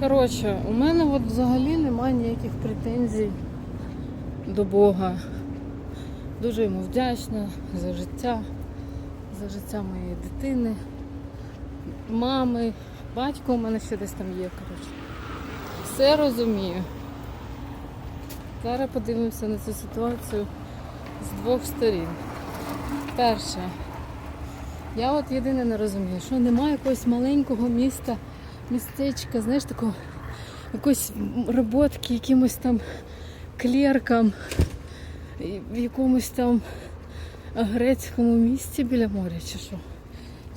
Коротше, у мене от взагалі немає ніяких претензій до Бога. Дуже йому вдячна за життя, за життя моєї дитини, мами, батько у мене ще десь там є, коротше. Все розумію. Зараз подивимося на цю ситуацію з двох сторін. Перше, я от єдине не розумію, що немає якогось маленького міста, містечка, знаєш, такого якоїсь роботки, якимось там клеркам, в якомусь там грецькому місті біля моря, чи що?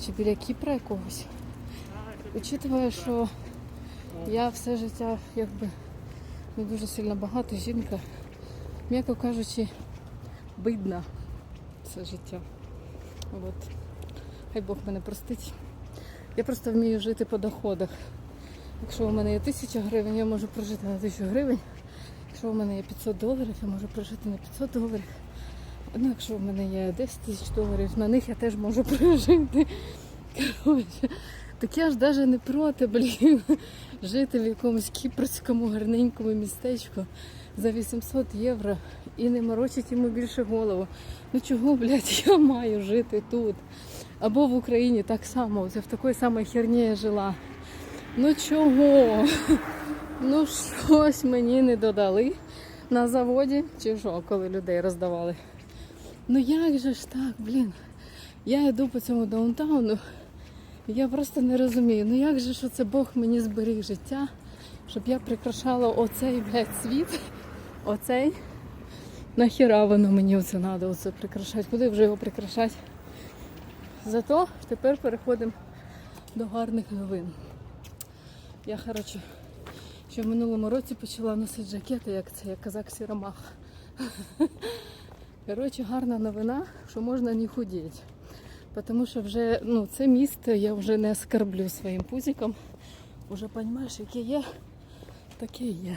Чи біля Кіпра якогось. Учитывая, що я все життя якби не дуже сильно багата жінка, м'яко кажучи, бидна все життя. От. Хай Бог мене простить. Я просто вмію жити по доходах. Якщо у мене є тисяча гривень, я можу прожити на тисячу гривень. Якщо у мене є 500 доларів, я можу прожити на 500 доларів. Ну, якщо у мене є 10 тисяч доларів, на них я теж можу прожити. Коротше, так я ж навіть не проти, блін, жити в якомусь кіпрському гарненькому містечку за 800 євро і не морочить йому більше голову. Ну чого, блядь, я маю жити тут? Або в Україні так само, в такій самій херні я жила. Ну чого? Ну щось мені не додали на заводі, чи що, коли людей роздавали. Ну як же ж так, блін? Я йду по цьому даунтауну, я просто не розумію. Ну як же що це Бог мені зберіг життя, щоб я прикрашала оцей, блядь, світ, оцей. Нахіра воно мені оце треба оце прикрашати? Куди вже його прикрашати? Зато тепер переходимо до гарних новин. Я, коротше, ще в минулому році почала носити жакети, як це, як казак Сіромах. Коротше, гарна новина, що можна не худіти. Тому що вже ну, це місто я вже не оскорблю своїм пузиком. Уже розумієш, яке є, таке є.